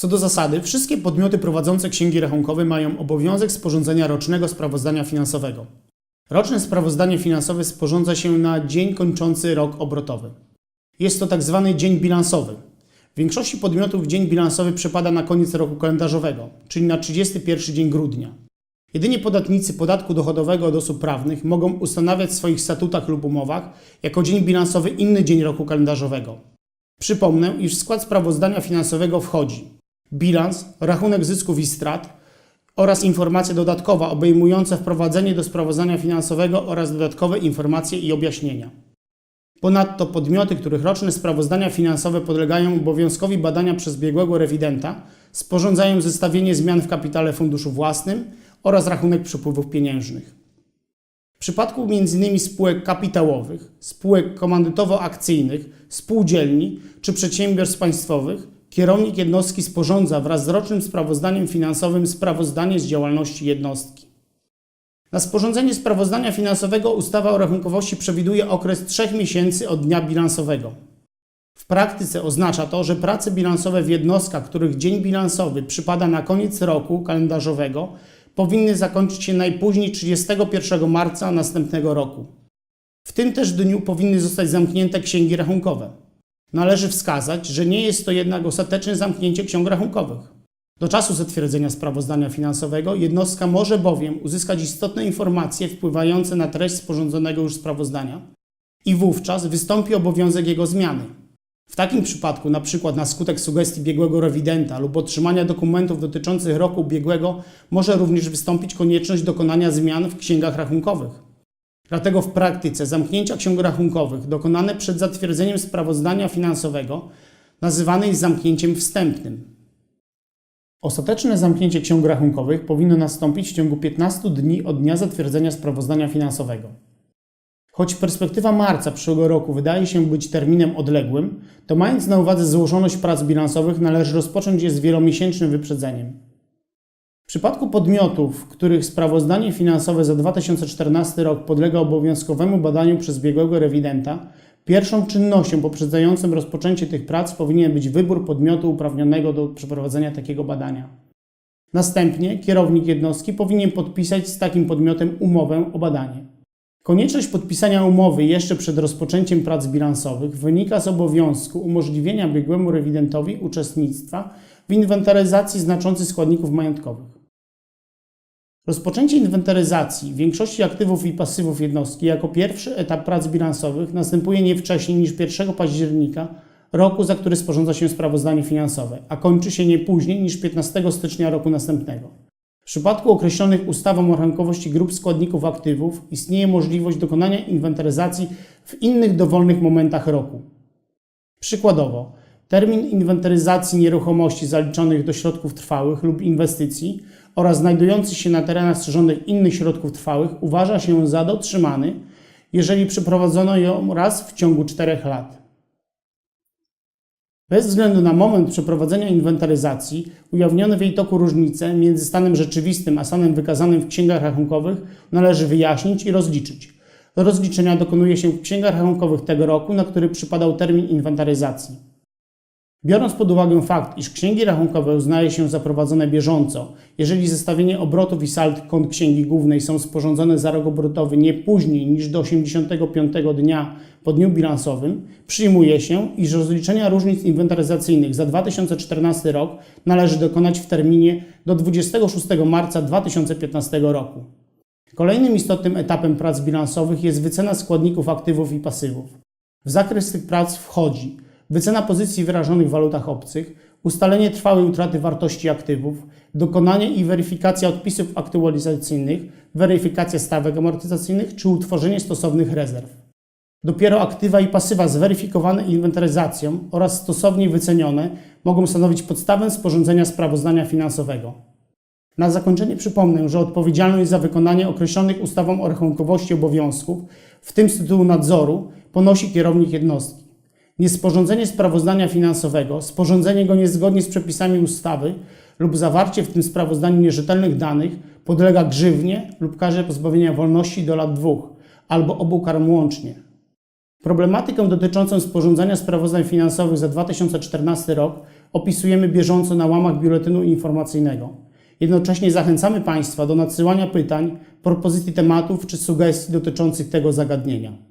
Co do zasady, wszystkie podmioty prowadzące księgi rachunkowe mają obowiązek sporządzenia rocznego sprawozdania finansowego. Roczne sprawozdanie finansowe sporządza się na dzień kończący rok obrotowy. Jest to tak zwany dzień bilansowy. W większości podmiotów dzień bilansowy przypada na koniec roku kalendarzowego, czyli na 31 dzień grudnia. Jedynie podatnicy podatku dochodowego od osób prawnych mogą ustanawiać w swoich statutach lub umowach jako dzień bilansowy inny dzień roku kalendarzowego. Przypomnę, iż w skład sprawozdania finansowego wchodzi bilans, rachunek zysków i strat oraz informacja dodatkowa obejmująca wprowadzenie do sprawozdania finansowego oraz dodatkowe informacje i objaśnienia. Ponadto podmioty, których roczne sprawozdania finansowe podlegają obowiązkowi badania przez biegłego rewidenta, sporządzają zestawienie zmian w kapitale funduszu własnym oraz rachunek przepływów pieniężnych. W przypadku m.in. spółek kapitałowych, spółek komandytowo-akcyjnych, spółdzielni czy przedsiębiorstw państwowych, kierownik jednostki sporządza wraz z rocznym sprawozdaniem finansowym sprawozdanie z działalności jednostki. Na sporządzenie sprawozdania finansowego ustawa o rachunkowości przewiduje okres 3 miesięcy od dnia bilansowego. W praktyce oznacza to, że prace bilansowe w jednostkach, których dzień bilansowy przypada na koniec roku kalendarzowego, powinny zakończyć się najpóźniej 31 marca następnego roku. W tym też dniu powinny zostać zamknięte księgi rachunkowe. Należy wskazać, że nie jest to jednak ostateczne zamknięcie ksiąg rachunkowych. Do czasu zatwierdzenia sprawozdania finansowego jednostka może bowiem uzyskać istotne informacje wpływające na treść sporządzonego już sprawozdania i wówczas wystąpi obowiązek jego zmiany. W takim przypadku, np. na skutek sugestii biegłego rewidenta lub otrzymania dokumentów dotyczących roku ubiegłego, może również wystąpić konieczność dokonania zmian w księgach rachunkowych. Dlatego w praktyce zamknięcia ksiąg rachunkowych dokonane przed zatwierdzeniem sprawozdania finansowego nazywane jest zamknięciem wstępnym. Ostateczne zamknięcie ksiąg rachunkowych powinno nastąpić w ciągu 15 dni od dnia zatwierdzenia sprawozdania finansowego. Choć perspektywa marca przyszłego roku wydaje się być terminem odległym, to mając na uwadze złożoność prac bilansowych należy rozpocząć je z wielomiesięcznym wyprzedzeniem. W przypadku podmiotów, których sprawozdanie finansowe za 2014 rok podlega obowiązkowemu badaniu przez biegłego rewidenta, pierwszą czynnością poprzedzającą rozpoczęcie tych prac powinien być wybór podmiotu uprawnionego do przeprowadzenia takiego badania. Następnie kierownik jednostki powinien podpisać z takim podmiotem umowę o badanie. Konieczność podpisania umowy jeszcze przed rozpoczęciem prac bilansowych wynika z obowiązku umożliwienia biegłemu rewidentowi uczestnictwa w inwentaryzacji znaczących składników majątkowych. Rozpoczęcie inwentaryzacji większości aktywów i pasywów jednostki jako pierwszy etap prac bilansowych następuje nie wcześniej niż 1 października roku, za który sporządza się sprawozdanie finansowe, a kończy się nie później niż 15 stycznia roku następnego. W przypadku określonych ustawą o rachunkowości grup składników aktywów istnieje możliwość dokonania inwentaryzacji w innych dowolnych momentach roku. Przykładowo, termin inwentaryzacji nieruchomości zaliczonych do środków trwałych lub inwestycji oraz znajdujących się na terenach strzeżonych innych środków trwałych uważa się za dotrzymany, jeżeli przeprowadzono ją raz w ciągu 4 lat. Bez względu na moment przeprowadzenia inwentaryzacji, ujawnione w jej toku różnice między stanem rzeczywistym a stanem wykazanym w księgach rachunkowych należy wyjaśnić i rozliczyć. Rozliczenia dokonuje się w księgach rachunkowych tego roku, na który przypadał termin inwentaryzacji. Biorąc pod uwagę fakt, iż księgi rachunkowe uznaje się za prowadzone bieżąco, jeżeli zestawienie obrotów i sald kont księgi głównej są sporządzone za rok obrotowy nie później niż do 85 dnia po dniu bilansowym, przyjmuje się, iż rozliczenia różnic inwentaryzacyjnych za 2014 rok należy dokonać w terminie do 26 marca 2015 roku. Kolejnym istotnym etapem prac bilansowych jest wycena składników aktywów i pasywów. W zakres tych prac wchodzi wycena pozycji wyrażonych w walutach obcych, ustalenie trwałej utraty wartości aktywów, dokonanie i weryfikacja odpisów aktualizacyjnych, weryfikacja stawek amortyzacyjnych czy utworzenie stosownych rezerw. Dopiero aktywa i pasywa zweryfikowane inwentaryzacją oraz stosownie wycenione mogą stanowić podstawę sporządzenia sprawozdania finansowego. Na zakończenie przypomnę, że odpowiedzialność za wykonanie określonych ustawą o rachunkowości obowiązków, w tym z tytułu nadzoru, ponosi kierownik jednostki. Niesporządzenie sprawozdania finansowego, sporządzenie go niezgodnie z przepisami ustawy lub zawarcie w tym sprawozdaniu nierzetelnych danych podlega grzywnie lub karze pozbawienia wolności do lat dwóch albo obu kar łącznie. Problematykę dotyczącą sporządzania sprawozdań finansowych za 2014 rok opisujemy bieżąco na łamach biuletynu informacyjnego. Jednocześnie zachęcamy Państwa do nadsyłania pytań, propozycji tematów czy sugestii dotyczących tego zagadnienia.